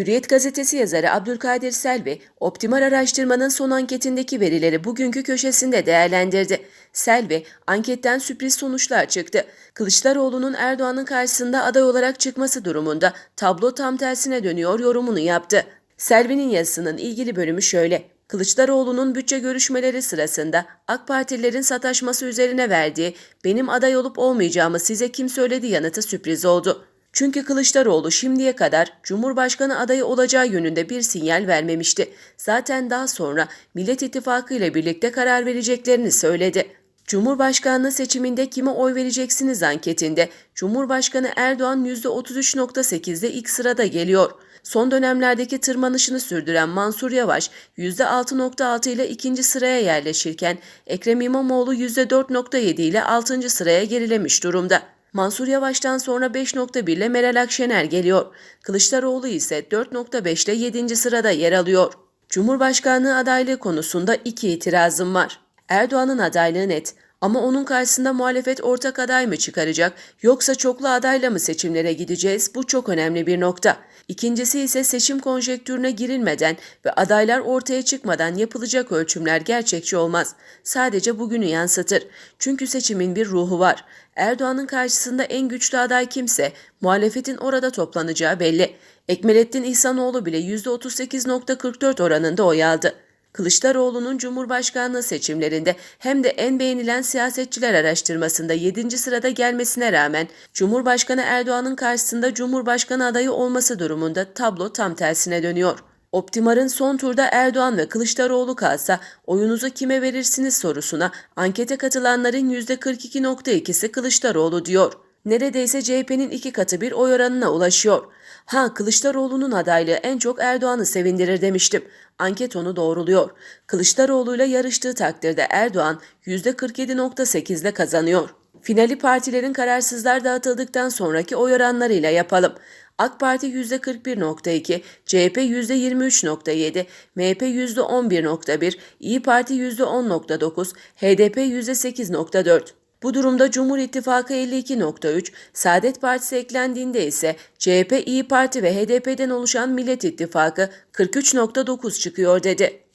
Hürriyet gazetesi yazarı Abdülkadir Selvi, Optimal Araştırma'nın son anketindeki verileri bugünkü köşesinde değerlendirdi. Selvi, anketten sürpriz sonuçlar çıktı. Kılıçdaroğlu'nun Erdoğan'ın karşısında aday olarak çıkması durumunda tablo tam tersine dönüyor yorumunu yaptı. Selvi'nin yazısının ilgili bölümü şöyle. Kılıçdaroğlu'nun bütçe görüşmeleri sırasında AK Partililerin sataşması üzerine verdiği benim aday olup olmayacağımı size kim söyledi yanıtı sürpriz oldu. Çünkü Kılıçdaroğlu şimdiye kadar Cumhurbaşkanı adayı olacağı yönünde bir sinyal vermemişti. Zaten daha sonra Millet İttifakı ile birlikte karar vereceklerini söyledi. Cumhurbaşkanlığı seçiminde kime oy vereceksiniz anketinde Cumhurbaşkanı Erdoğan %33.8'de ilk sırada geliyor. Son dönemlerdeki tırmanışını sürdüren Mansur Yavaş %6.6 ile ikinci sıraya yerleşirken Ekrem İmamoğlu %4.7 ile 6. sıraya gerilemiş durumda. Mansur Yavaş'tan sonra 5.1 ile Meral Akşener geliyor. Kılıçdaroğlu ise 4.5 ile 7. sırada yer alıyor. Cumhurbaşkanlığı adaylığı konusunda iki itirazım var. Erdoğan'ın adaylığı net ama onun karşısında muhalefet ortak aday mı çıkaracak yoksa çoklu adayla mı seçimlere gideceğiz? Bu çok önemli bir nokta. İkincisi ise seçim konjektürüne girilmeden ve adaylar ortaya çıkmadan yapılacak ölçümler gerçekçi olmaz. Sadece bugünü yansıtır. Çünkü seçimin bir ruhu var. Erdoğan'ın karşısında en güçlü aday kimse muhalefetin orada toplanacağı belli. Ekmelettin İhsanoğlu bile %38.44 oranında oy aldı. Kılıçdaroğlu'nun Cumhurbaşkanlığı seçimlerinde hem de en beğenilen siyasetçiler araştırmasında 7. sırada gelmesine rağmen Cumhurbaşkanı Erdoğan'ın karşısında Cumhurbaşkanı adayı olması durumunda tablo tam tersine dönüyor. Optimar'ın son turda Erdoğan ve Kılıçdaroğlu kalsa oyunuzu kime verirsiniz sorusuna ankete katılanların %42.2'si Kılıçdaroğlu diyor. Neredeyse CHP'nin iki katı bir oy oranına ulaşıyor. Ha Kılıçdaroğlu'nun adaylığı en çok Erdoğan'ı sevindirir demiştim. Anket onu doğruluyor. Kılıçdaroğlu'yla yarıştığı takdirde Erdoğan %47.8 ile kazanıyor. Finali partilerin kararsızlar dağıtıldıktan sonraki oy oranlarıyla yapalım. AK Parti %41.2, CHP %23.7, MHP %11.1, İyi Parti %10.9, HDP %8.4. Bu durumda Cumhur İttifakı 52.3, Saadet Partisi eklendiğinde ise CHP, İyi Parti ve HDP'den oluşan Millet İttifakı 43.9 çıkıyor dedi.